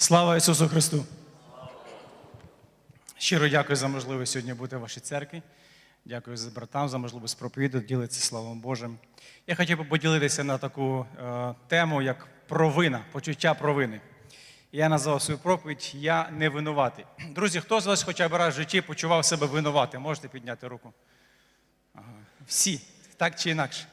Слава Ісусу Христу! Щиро дякую за можливість сьогодні бути в вашій церкві. Дякую за братам за можливість проповідати, ділитися Словом Божим. Я хотів би поділитися на таку е, тему, як провина, почуття провини. Я назвав свою проповідь Я не винуватий. Друзі, хто з вас хоча б раз в житті почував себе винуватим? Можете підняти руку? Ага. Всі, так чи інакше.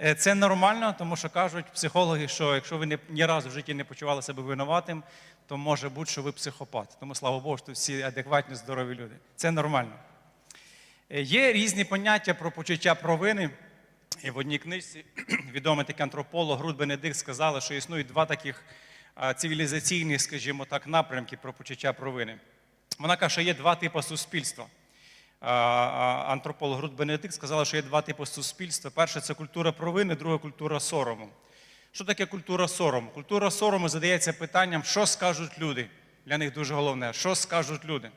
Е, Це нормально, тому що кажуть психологи, що якщо ви ні разу в житті не почували себе винуватим, то може бути, що ви психопат. Тому слава Богу, що всі адекватні, здорові люди. Це нормально. Е, Є різні поняття про почуття провини. І в одній книжці відомий такий антрополог Груд Бенедикт сказали, що існують два таких цивілізаційних, скажімо так, напрямки про почуття провини. Вона каже, що є два типи суспільства. Антрополог Груд Бенедикт сказала, що є два типи суспільства. Перше це культура провини, друга культура сорому. Що таке культура сорому? Культура сорому задається питанням, що скажуть люди. Для них дуже головне, що скажуть люди.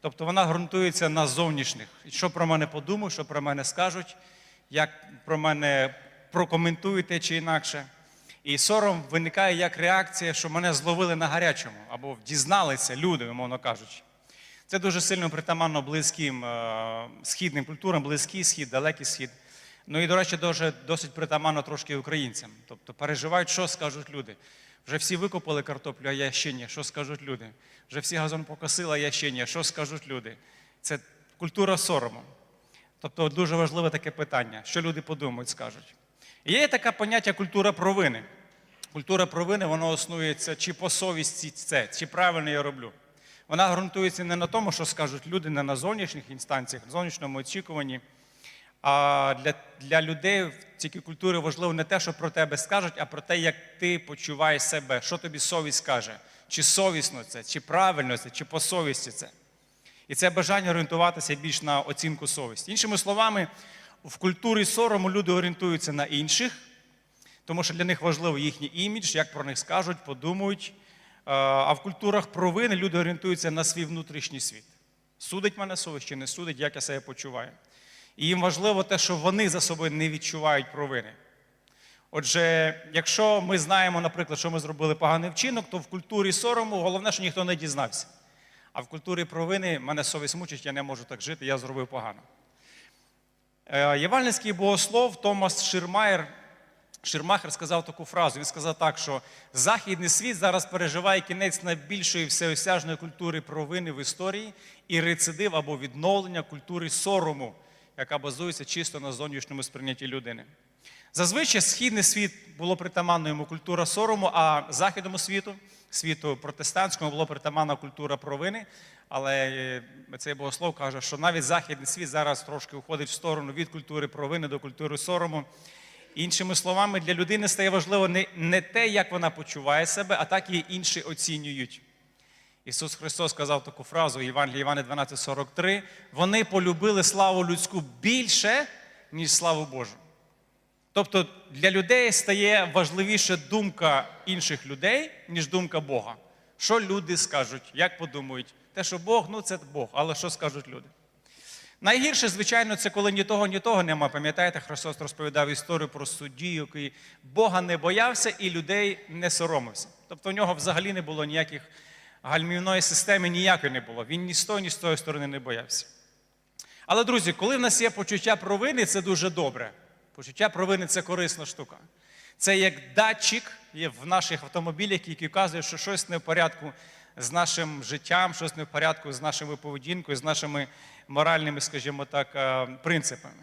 Тобто вона ґрунтується на зовнішніх. Що про мене подумають, що про мене скажуть, як про мене прокоментують те чи інакше. І сором виникає як реакція, що мене зловили на гарячому або дізналися люди, умовно кажучи. Це дуже сильно притаманно близьким е, східним культурам, близький схід, далекий схід. Ну і, до речі, дуже, досить притаманно трошки українцям. Тобто переживають, що скажуть люди. Вже всі викопали картоплю, а я ще ні. Що скажуть люди? Вже всі газон покосили, а я ще ні. Що скажуть люди? Це культура сорому. Тобто дуже важливе таке питання, що люди подумають, скажуть. І є таке поняття культура провини. Культура провини, воно основується чи по совісті це, чи правильно я роблю. Вона ґрунтується не на тому, що скажуть люди, не на зовнішніх інстанціях, на зовнішньому очікуванні. А для, для людей в цій культурі важливо не те, що про тебе скажуть, а про те, як ти почуваєш себе, що тобі совість каже, чи совісно це, чи правильно це, чи по совісті це. І це бажання орієнтуватися більш на оцінку совісті. Іншими словами, в культурі сорому люди орієнтуються на інших, тому що для них важливо їхній імідж, як про них скажуть, подумають. Е, А в культурах провини люди орієнтуються на свій внутрішній світ. Судить мене совість чи не судить, як я себе почуваю. І їм важливо те, що вони за собою не відчувають провини. Отже, якщо ми знаємо, наприклад, що ми зробили поганий вчинок, то в культурі сорому головне, що ніхто не дізнався. А в культурі провини мене совість мучить, я не можу так жити, я зробив погано. Е, Євангельський богослов Томас Ширмаєр, Ширмахер сказав таку фразу. Він сказав так, що західний світ зараз переживає кінець найбільшої всеосяжної культури провини в історії і рецидив або відновлення культури сорому, яка базується чисто на зовнішньому сприйнятті людини. Зазвичай східний світ було притаманно йому культура сорому, а західному світу, світу протестантському, було притаманна культура провини. Але е, цей богослов каже, що навіть західний світ зараз трошки уходить в сторону від культури провини до культури сорому. Іншими словами, для людини стає важливо не, не те, як вона почуває себе, а так її інші оцінюють. Ісус Христос сказав таку фразу Євангелії Івана 12,43. Вони полюбили славу людську більше, ніж славу Божу. Тобто для людей стає важливіше думка інших людей, ніж думка Бога. Що люди скажуть, як подумають? Те, що Бог, ну це Бог, але що скажуть люди? Найгірше, звичайно, це коли ні того, ні того нема. Пам'ятаєте, Христос розповідав історію про судді, який Бога не боявся і людей не соромився. Тобто в нього взагалі не було ніяких гальмівної системи, ніякої не було. Він ні з тої, ні з тої сторони не боявся. Але, друзі, коли в нас є почуття провини, це дуже добре. Почуття провини це корисна штука. Це як датчик є в наших автомобілях, який вказує, що щось не в порядку з нашим життям, щось не в порядку з нашою поведінкою, з нашими моральними, скажімо так, е, принципами.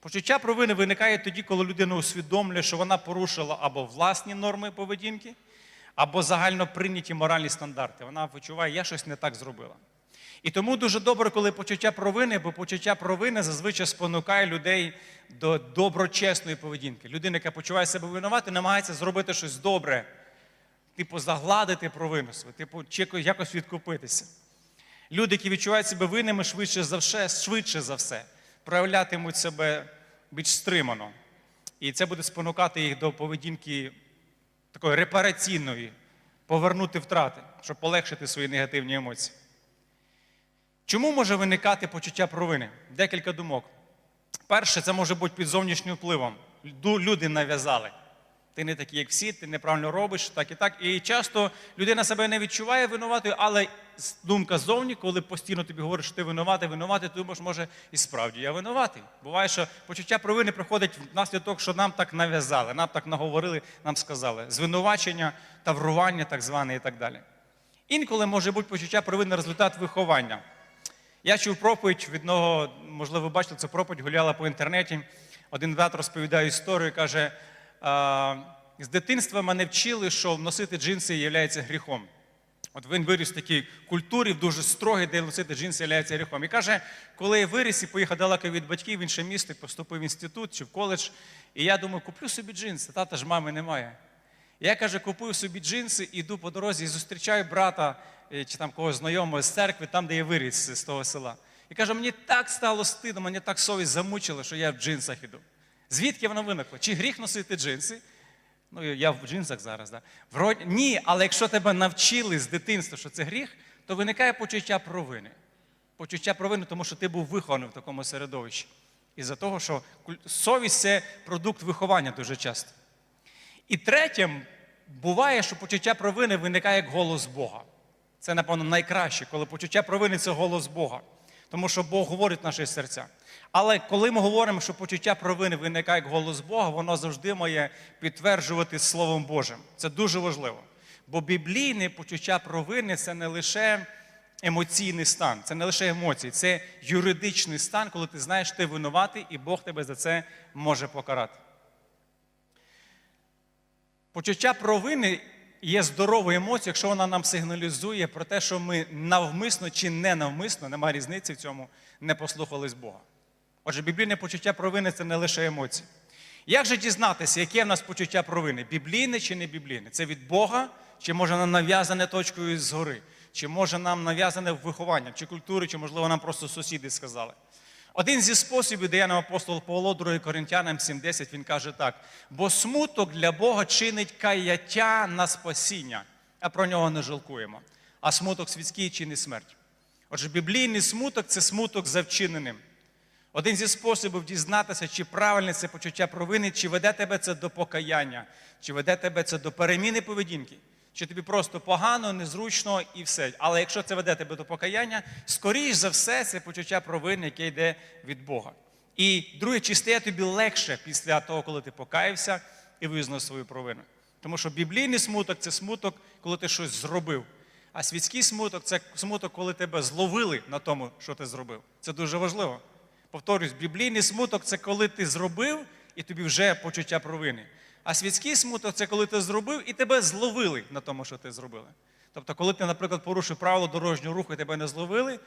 Почуття провини виникає тоді, коли людина усвідомлює, що вона порушила або власні норми поведінки, або загально прийняті моральні стандарти. Вона відчуває, я щось не так зробила. І тому дуже добре, коли почуття провини, бо почуття провини зазвичай спонукає людей до доброчесної поведінки. Людина, яка почуває себе винувати, намагається зробити щось добре, типу, загладити провину свою, типу, якось відкупитися. Люди, які відчувають себе винними, швидше за все, швидше за все, проявлятимуть себе більш стримано. І це буде спонукати їх до поведінки такої репараційної, повернути втрати, щоб полегшити свої негативні емоції. Чому може виникати почуття провини? Декілька думок. Перше, це може бути під зовнішнім впливом. Люди нав'язали. Ти не такий, як всі, ти неправильно робиш, так і так. І часто людина себе не відчуває винуватою, але думка ззовні, коли постійно тобі говорять, що ти винуватий, винуватий, ти думаєш, може, і справді я винуватий. Буває, що почуття провини приходить внаслідок того, що нам так нав'язали, нам так наговорили, нам сказали. Звинувачення, таврування, так зване, і так далі. Інколи може бути почуття провини результат виховання. Я чув проповідь від одного, можливо, ви бачили, цю проповідь гуляла по інтернеті. Один брат розповідає історію, каже: «А, з дитинства мене вчили, що носити джинси є гріхом. От він виріс в такій культурі, дуже строгій, де носити джинси є гріхом. І каже, коли я виріс і поїхав далеко від батьків в інше місто, поступив в інститут чи в коледж, і я думаю, куплю собі джинси, тата ж мами немає. Я каже, купив собі джинси, іду по дорозі і зустрічаю брата е, чи там когось знайомого з церкви, там, де я виріс з того села. І каже, мені так стало стидно, мені так совість замучила, що я в джинсах іду. Звідки воно виникло? Чи гріх носити джинси? Ну, я в джинсах зараз, да? Вроді, ні, але якщо тебе навчили з дитинства, що це гріх, то виникає почуття провини. Почуття провини, тому що ти був вихований в такому середовищі. Із-за того, що совість це продукт виховання дуже часто. І третє, буває, що почуття провини виникає як голос Бога. Це, напевно, найкраще, коли почуття провини це голос Бога. Тому що Бог говорить в наші серця. Але коли ми говоримо, що почуття провини виникає як голос Бога, воно завжди має підтверджувати Словом Божим. Це дуже важливо. Бо біблійне почуття провини це не лише емоційний стан, це не лише емоції, це юридичний стан, коли ти знаєш, ти винуватий, і Бог тебе за це може покарати. Почуття провини є здоровою емоцією, якщо вона нам сигналізує про те, що ми навмисно чи ненавмисно, немає різниці в цьому, не послухались Бога. Отже, біблійне почуття провини це не лише емоції. Як же дізнатися, яке в нас почуття провини? Біблійне чи не біблійне? Це від Бога, чи може нам нав'язане точкою згори, чи може нам нав'язане в вихованні, чи культури, чи, можливо, нам просто сусіди сказали. Один зі способів, де я нам апостол Павло, 2 Коринтянам 7.10, він каже так: бо смуток для Бога чинить каяття на спасіння, а про нього не жалкуємо. А смуток світський чинить смерть. Отже, біблійний смуток це смуток за вчиненим. Один зі способів дізнатися, чи правильне це почуття провини, чи веде тебе це до покаяння, чи веде тебе це до переміни поведінки, чи тобі просто погано, незручно і все. Але якщо це веде тебе до покаяння, скоріш за все, це почуття провини, яке йде від Бога. І друге, чи стає тобі легше після того, коли ти покаявся і визнав свою провину. Тому що біблійний смуток це смуток, коли ти щось зробив. А світський смуток це смуток, коли тебе зловили на тому, що ти зробив. Це дуже важливо. Повторюсь, біблійний смуток це коли ти зробив і тобі вже почуття провини. А світський смуток це коли ти зробив і тебе зловили на тому, що ти зробили. Тобто, коли ти, наприклад, порушив правило дорожнього руху і тебе не зловили,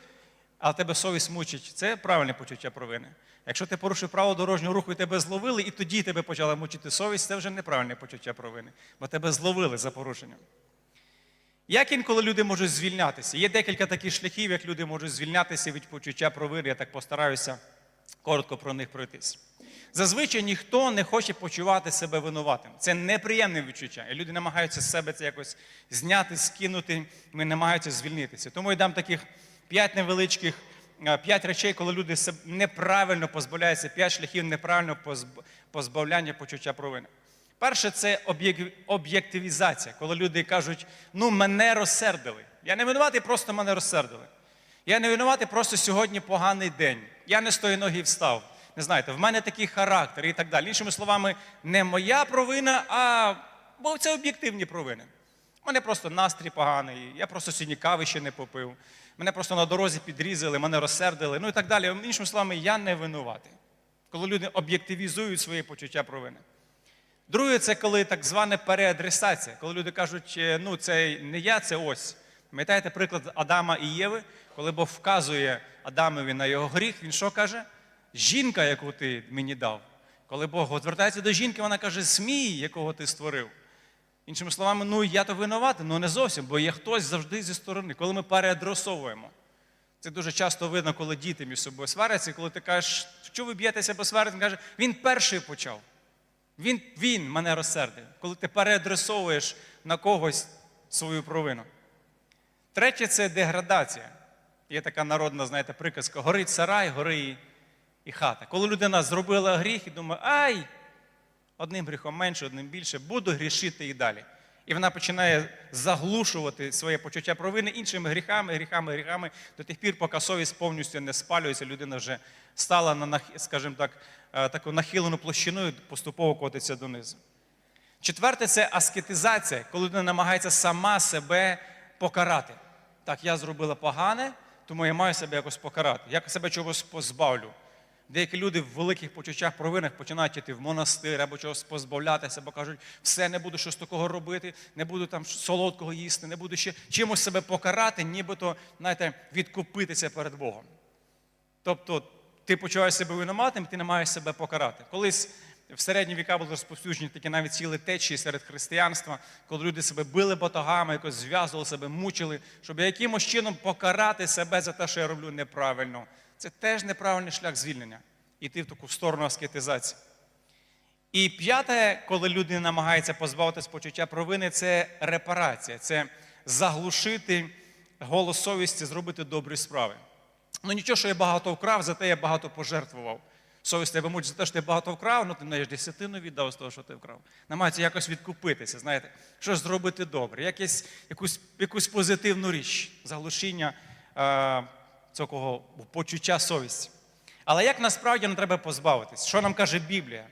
а тебе совість мучить, це правильне почуття провини. Якщо ти порушив правило дорожнього руху і тебе зловили, і тоді тебе почала мучити совість, це вже неправильне почуття провини, бо тебе зловили за порушенням. Як інколи люди можуть звільнятися? Є декілька таких шляхів, як люди можуть звільнятися від почуття провини. Я так постараюся коротко про них пройтись. Зазвичай ніхто не хоче почувати себе винуватим. Це неприємне відчуття. І люди намагаються себе це якось зняти, скинути, вони намагаються звільнитися. Тому я дам таких п'ять невеличких, е, п'ять речей, коли люди неправильно позбавляються, п'ять шляхів неправильного позбавляння почуття провини. Перше, це об'єктивізація, коли люди кажуть, ну мене розсердили. Я не винуватий, просто мене розсердили. Я не винуватий, просто сьогодні поганий день. Я не з тої ноги встав. Не знаєте, в мене такий характер і так далі. Іншими словами, не моя провина, а бо це об'єктивні провини. У мене просто настрій поганий, я просто сьогодні кави ще не попив. Мене просто на дорозі підрізали, мене розсердили, ну і так далі. Іншими словами, я не винуватий. Коли люди об'єктивізують свої почуття провини. Друге, це коли так звана переадресація, коли люди кажуть, е, ну це не я, це ось. Пам'ятаєте приклад Адама і Єви, коли Бог вказує Адамові на його гріх, він що каже? Жінка, яку ти мені дав. Коли Бог звертається до жінки, вона каже, смій, якого ти створив. Іншими словами, ну я то винуватий, ну не зовсім, бо є хтось завжди зі сторони, коли ми переадресовуємо. Це дуже часто видно, коли діти між собою сваряться, коли ти кажеш, що ви б'єтеся, бо сварите, він каже, він перший почав. Він, він мене розсердив, коли ти переадресовуєш на когось свою провину. Третє це деградація. Є така народна, знаєте, приказка: горить сарай, гори і хата. Коли людина зробила гріх і думає, ай, Одним гріхом менше, одним більше, буду грішити і далі. І вона починає заглушувати своє почуття провини іншими гріхами, гріхами, гріхами до тих пір, поки совість повністю не спалюється, людина вже стала на, скажімо так, е, таку нахилену площину і поступово котиться донизу. Четверте це аскетизація, коли людина намагається сама себе покарати. Так, я зробила погане, тому я маю себе якось покарати. Я себе чогось позбавлю. Деякі люди в великих почуттях провинах починають йти в монастир або чогось позбавлятися, бо кажуть, все не буду щось такого робити, не буду там солодкого їсти, не буду ще чимось себе покарати, нібито, знаєте, відкупитися перед Богом. Тобто ти почуваєш себе винуватим, ти не маєш себе покарати. Колись в середні віка були розповсюджені такі навіть цілі течії серед християнства, коли люди себе били батогами, якось зв'язували себе, мучили, щоб якимось чином покарати себе за те, що я роблю неправильно. Це теж неправильний шлях звільнення. Іти в таку сторону аскетизації. І п'яте, коли людина намагається позбавитися почуття провини, це репарація, це заглушити голос совісті, зробити добрі справи. Ну нічого, що я багато вкрав, зате я багато пожертвував. Совість тебе мучить за те, що ти багато вкрав, ну ти навіть десятину віддав з того, що ти вкрав. Намагається якось відкупитися, знаєте, щось зробити добре, якусь, якусь позитивну річ, заглушіння е, цього почуття совісті. Але як насправді не треба позбавитись? Що нам каже Біблія?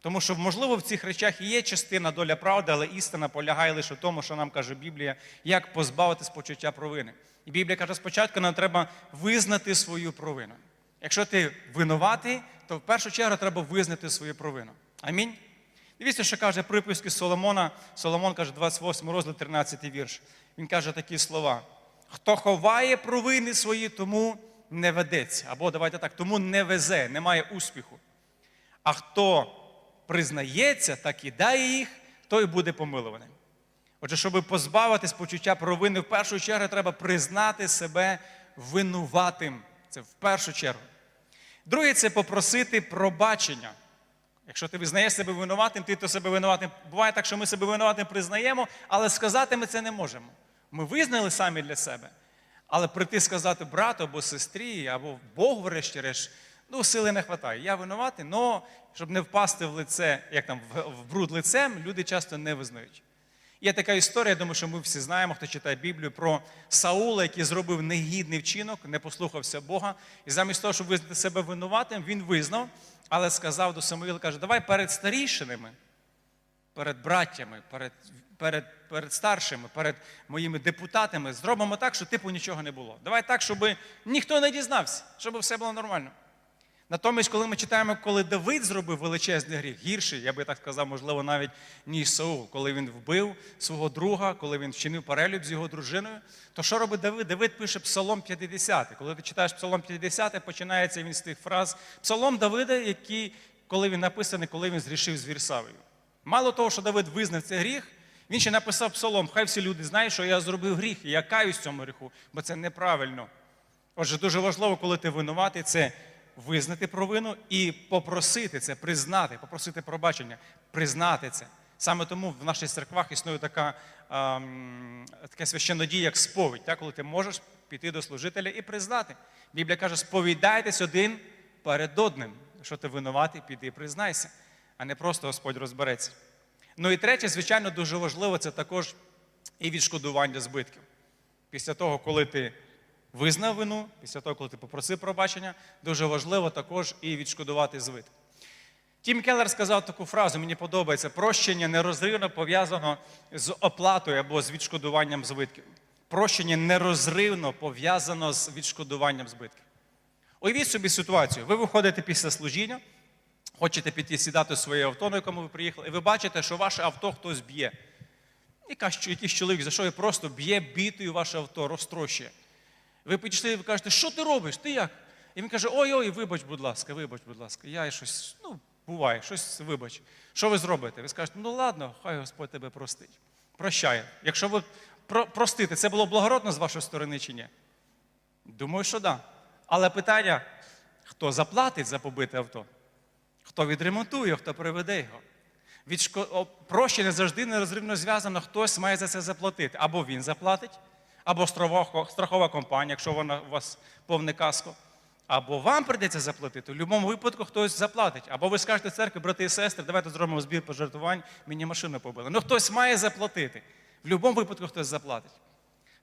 Тому що, можливо, в цих речах є частина доля правди, але істина полягає лише в тому, що нам каже Біблія, як позбавитись почуття провини. І Біблія каже, спочатку нам треба визнати свою провину. Якщо ти винуватий, то в першу чергу треба визнати свою провину. Амінь. Дивіться, що каже приписки Соломона. Соломон каже, 28 розділ, 13 вірш. Він каже такі слова: хто ховає провини свої, тому не ведеться. Або давайте так, тому не везе, не має успіху. А хто признається та кидає їх, той буде помилований. Отже, щоб позбавитись почуття провини, в першу чергу треба признати себе винуватим. Це в першу чергу. Друге, це попросити пробачення. Якщо ти визнаєш себе винуватим, ти то себе винуватим. Буває так, що ми себе винуватим признаємо, але сказати ми це не можемо. Ми визнали самі для себе. Але прийти сказати брату або сестрі, або Богу, врешті-решт, ну, сили не вистачає. Я винуватий, але щоб не впасти в лице, як там, в бруд лицем, люди часто не визнають. Є така історія, я думаю, що ми всі знаємо, хто читає Біблію, про Саула, який зробив негідний вчинок, не послухався Бога. І замість того, щоб визнати себе винуватим, він визнав, але сказав до Самуїла, каже, давай перед старішинами, перед браттями, перед, перед, перед старшими, перед моїми депутатами зробимо так, щоб типу нічого не було. Давай так, щоб ніхто не дізнався, щоб все було нормально. Натомість, коли ми читаємо, коли Давид зробив величезний гріх, гірший, я би так сказав, можливо, навіть ніж Саул, коли він вбив свого друга, коли він вчинив перелюб з його дружиною, то що робить Давид? Давид пише Псалом 50. Коли ти читаєш Псалом 50, починається він з тих фраз. Псалом Давида, який, коли він написаний, коли він зрішив з Вірсавою. Мало того, що Давид визнав цей гріх, він ще написав псалом. Хай всі люди знають, що я зробив гріх, і я каюсь цьому гріху, бо це неправильно. Отже, дуже важливо, коли ти винуватий, це визнати провину і попросити це, признати, попросити пробачення, признати це. Саме тому в наших церквах існує така, ем, таке священнодія, як сповідь, так? коли ти можеш піти до служителя і признати. Біблія каже, сповідайтесь один перед одним. Якщо ти винуватий, піди і признайся, а не просто Господь розбереться. Ну і третє, звичайно, дуже важливо, це також і відшкодування збитків. Після того, коли ти визнав вину, після того, коли ти попросив пробачення, дуже важливо також і відшкодувати збитки. Тім Келлер сказав таку фразу, мені подобається: прощення нерозривно пов'язано з оплатою або з відшкодуванням збитків. Прощення нерозривно пов'язано з відшкодуванням збитків. Уявіть собі ситуацію. Ви виходите після служіння, хочете піти сідати в своє авто, на якому ви приїхали, і ви бачите, що ваше авто хтось б'є. Якийсь чоловік зайшов і просто б'є бітою ваше авто, розтрощує. Ви підійшли і ви кажете, що ти робиш? Ти як? І він каже: ой-ой, вибач, будь ласка, вибач, будь ласка, я щось, ну, буває, щось вибач. Що ви зробите? Ви скажете, ну ладно, хай Господь тебе простить. Прощає. Якщо ви про- простите, це було благородно з вашої сторони чи ні? Думаю, що так. Да. Але питання: хто заплатить за побите авто? Хто відремонтує, хто приведе його? Відшко... Прощення завжди нерозривно зв'язано, хтось має за це заплатити. Або він заплатить, або страхова компанія, якщо вона у вас повне каско, Або вам прийдеться заплатити, в будь-якому випадку хтось заплатить. Або ви скажете церкві, брати і сестри, давайте зробимо збір пожертвувань, мені машину побили. Ну хтось має заплатити. В будь-якому випадку хтось заплатить.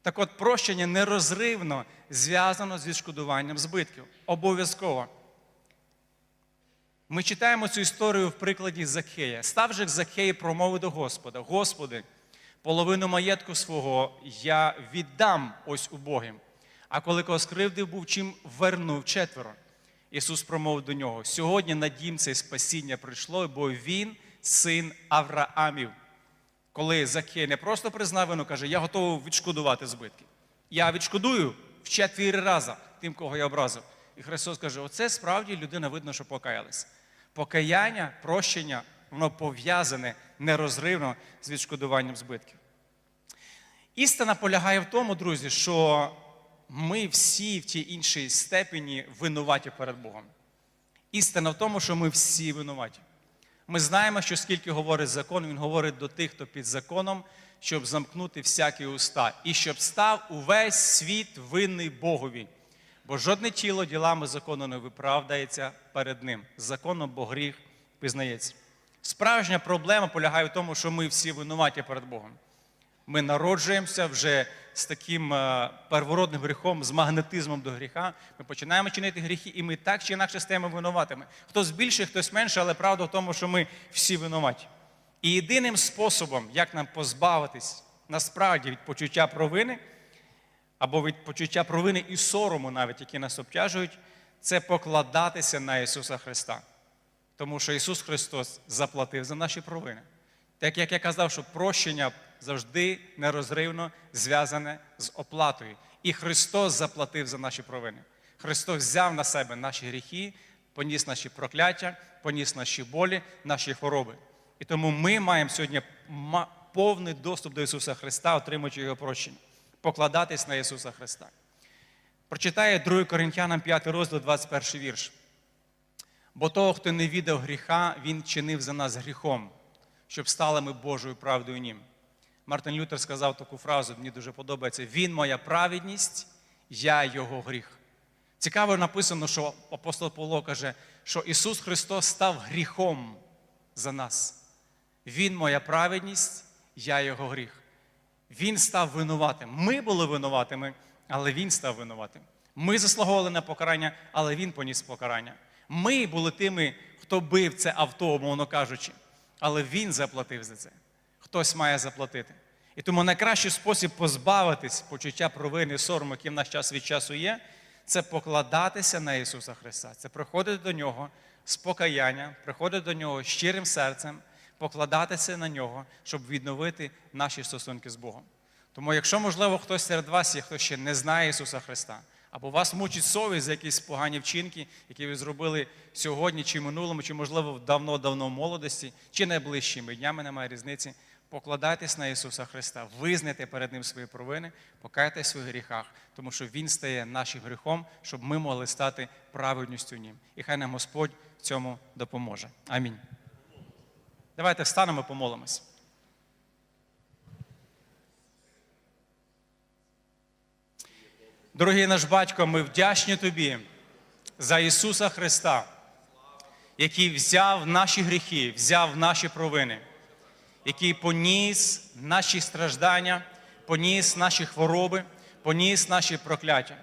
Так от прощення нерозривно зв'язано з відшкодуванням збитків. Обов'язково. Ми читаємо цю історію в прикладі Закхея. Став же Закхей промови до Господа: Господи, половину маєтку свого я віддам ось убогим. А коли кого скривдив був, чим вернув четверо. Ісус промовив до нього: сьогодні на дім це спасіння прийшло, бо він син Авраамів. Коли Закхей не просто признав вину, каже, я готовий відшкодувати збитки. Я відшкодую в четвіри рази тим, кого я образив. І Христос каже: оце справді людина видно, що покаялась. Покаяння, прощення, воно пов'язане нерозривно з відшкодуванням збитків. Істина полягає в тому, друзі, що ми всі в тій іншій степені винуваті перед Богом. Істина в тому, що ми всі винуваті. Ми знаємо, що скільки говорить закон, він говорить до тих, хто під законом, щоб замкнути всякі уста, і щоб став увесь світ винний Богові. Бо жодне тіло ділами закону не виправдається перед ним. Законом бо гріх пізнається. Справжня проблема полягає в тому, що ми всі винуваті перед Богом. Ми народжуємося вже з таким е, первородним гріхом, з магнетизмом до гріха. Ми починаємо чинити гріхи, і ми так чи інакше стаємо винуватими. Хтось більше, хтось менше, але правда в тому, що ми всі винуваті. І єдиним способом, як нам позбавитись насправді від почуття провини, або від почуття провини і сорому, навіть які нас обтяжують, це покладатися на Ісуса Христа. Тому що Ісус Христос заплатив за наші провини. Так як я казав, що прощення завжди нерозривно зв'язане з оплатою. І Христос заплатив за наші провини. Христос взяв на себе наші гріхи, поніс наші прокляття, поніс наші болі, наші хвороби. І тому ми маємо сьогодні повний доступ до Ісуса Христа, отримуючи Його прощення, покладатись на Ісуса Христа. Прочитає 2 Коринтянам 5 розділ, 21 вірш. Бо того, хто не віддав гріха, він чинив за нас гріхом, щоб стали ми Божою правдою нім. Мартин Лютер сказав таку фразу, мені дуже подобається: Він моя праведність, я його гріх. Цікаво написано, що апостол Павло каже, що Ісус Христос став гріхом за нас. Він моя праведність, я його гріх. Він став винуватим. Ми були винуватими, але Він став винуватим. Ми заслуговували на покарання, але Він поніс покарання. Ми були тими, хто бив це авто, мовно кажучи, але Він заплатив за це. Хтось має заплатити. І тому найкращий спосіб позбавитись почуття провини, сорому, який в наш час від часу є, це покладатися на Ісуса Христа. Це приходити до Нього з покаяння, приходити до Нього щирим серцем, покладатися на нього, щоб відновити наші стосунки з Богом. Тому, якщо, можливо, хтось серед вас є, хто ще не знає Ісуса Христа, або вас мучить совість за якісь погані вчинки, які ви зробили сьогодні, чи минулому, чи, можливо, давно-давно молодості, чи найближчими днями, немає різниці, покладайтесь на Ісуса Христа, визнайте перед Ним свої провини, покайтесь в своїх гріхах, тому що Він стає нашим гріхом, щоб ми могли стати праведністю Нім. І хай нам Господь в цьому допоможе. Амінь. Давайте встанемо, помолимось. Дорогий наш батько, ми вдячні Тобі за Ісуса Христа, який взяв наші гріхи, взяв наші провини, який поніс наші страждання, поніс наші хвороби, поніс наші прокляття.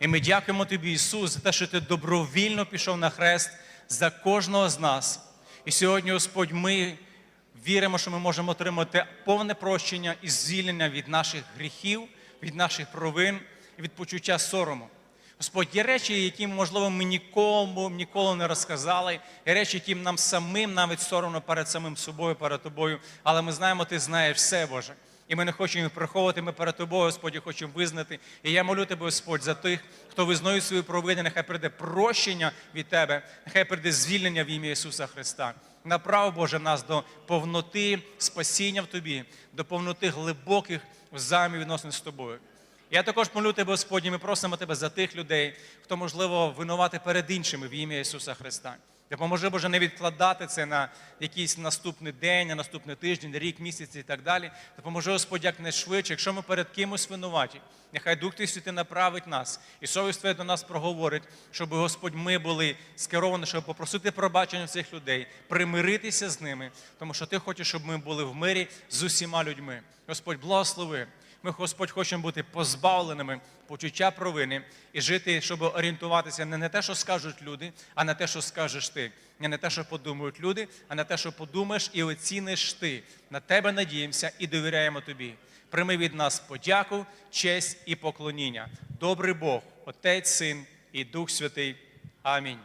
І ми дякуємо Тобі, Ісус, за те, що Ти добровільно пішов на хрест за кожного з нас. І сьогодні, Господь, ми віримо, що ми можемо отримати повне прощення і звільнення від наших гріхів, від наших провин і від почуття сорому. Господь, є речі, які, можливо, ми нікому ніколи не розказали, є речі, які нам самим навіть соромно перед самим собою, перед тобою. Але ми знаємо, ти знаєш все, Боже. І ми не хочемо їх приховувати, ми перед тобою, Господь, хочемо визнати. І я молю тебе, Господь, за тих, хто визнає свої провини, нехай прийде прощення від Тебе, нехай прийде звільнення в ім'я Ісуса Христа. Направ, Боже, нас до повноти спасіння в Тобі, до повноти глибоких взаємовідносин з Тобою. Я також молю тебе, Господь, і ми просимо тебе за тих людей, хто, можливо, винувати перед іншими в ім'я Ісуса Христа. Допоможи, Боже, не відкладати це на якийсь наступний день, на наступний тиждень, рік, місяць і так далі. Допоможи, Господь, якнайшвидше, якщо ми перед кимось винуваті, нехай Дух Твій Святий направить нас, і совість Твоя до нас проговорить, щоб, Господь, ми були скеровані, щоб попросити пробачення цих людей, примиритися з ними, тому що Ти хочеш, щоб ми були в мирі з усіма людьми. Господь, благослови. Ми, Господь, хочемо бути позбавленими почуття провини і жити, щоб орієнтуватися не на те, що скажуть люди, а на те, що скажеш ти. Не на те, що подумають люди, а на те, що подумаєш і оціниш ти. На тебе надіємося і довіряємо тобі. Прийми від нас подяку, честь і поклоніння. Добрий Бог, Отець, Син і Дух Святий. Амінь.